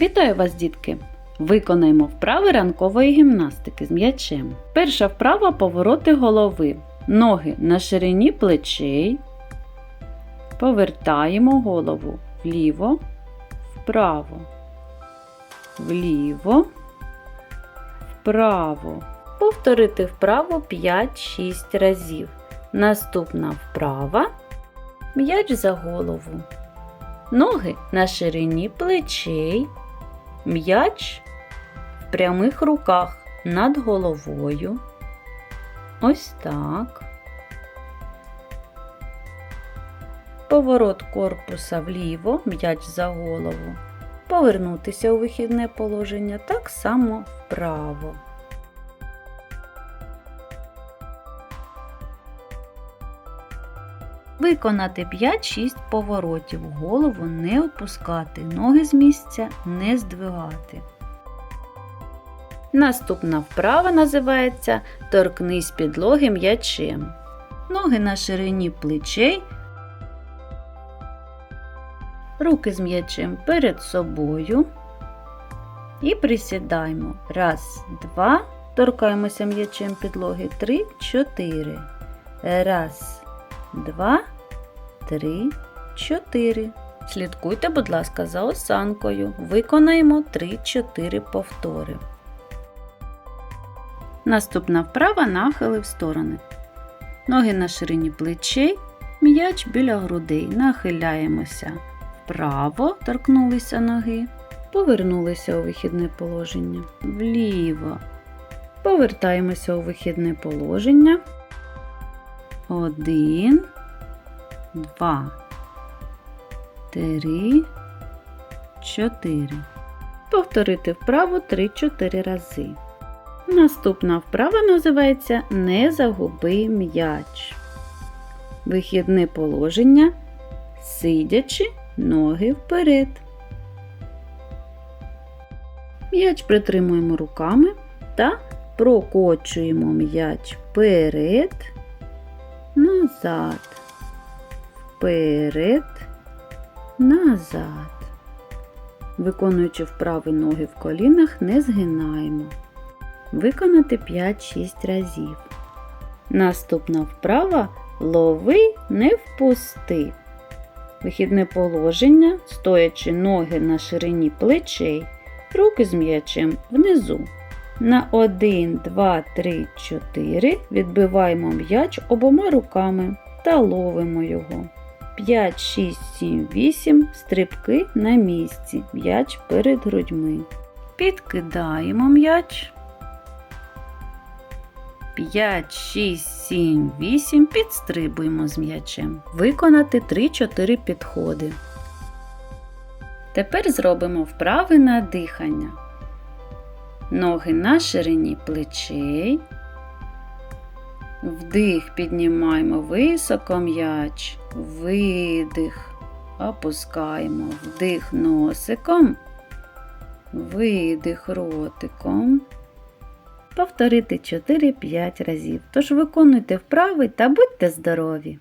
Вітаю вас, дітки! Виконаємо вправи ранкової гімнастики з м'ячем. Перша вправа повороти голови. Ноги на ширині плечей. Повертаємо голову вліво, вправо, вліво, вправо. Повторити вправо 5-6 разів. Наступна вправа. М'яч за голову. Ноги на ширині плечей. М'яч в прямих руках над головою. Ось так. Поворот корпуса вліво, м'яч за голову. Повернутися у вихідне положення так само вправо. Виконати 5-6 поворотів, голову не опускати, ноги з місця не здвигати. Наступна вправа називається Торкнись підлоги м'ячем. Ноги на ширині плечей, руки з м'ячем перед собою. І присідаємо. Раз, два. Торкаємося м'ячем підлоги. Три, чотири. Раз, два, три, чотири. Слідкуйте, будь ласка, за осанкою. Виконаємо 3-4 повтори. Наступна вправа нахили в сторони. Ноги на ширині плечей, м'яч біля грудей. Нахиляємося вправо, торкнулися ноги, повернулися у вихідне положення. Вліво. Повертаємося у вихідне положення. Один, два, три, чотири. Повторити вправу 3-4 рази. Наступна вправа називається Не загуби м'яч. Вихідне положення. Сидячи, ноги вперед. М'яч притримуємо руками та прокочуємо м'яч вперед, назад, вперед, назад. Виконуючи вправи ноги в колінах, не згинаємо. Виконати 5-6 разів. Наступна вправа лови не впусти. Вихідне положення, стоячи ноги на ширині плечей, руки з м'ячем внизу. На 1, 2, 3, 4 відбиваємо м'яч обома руками та ловимо його. 5, 6, 7, 8 стрибки на місці. М'яч перед грудьми. Підкидаємо м'яч. 5, 6, 7, 8 підстрибуємо з м'ячем. Виконати 3-4 підходи. Тепер зробимо вправи на дихання. Ноги на ширині плечей. Вдих піднімаємо високо м'яч. Видих. Опускаємо вдих носиком. Видих ротиком. Повторити 4-5 разів. Тож виконуйте вправи та будьте здорові!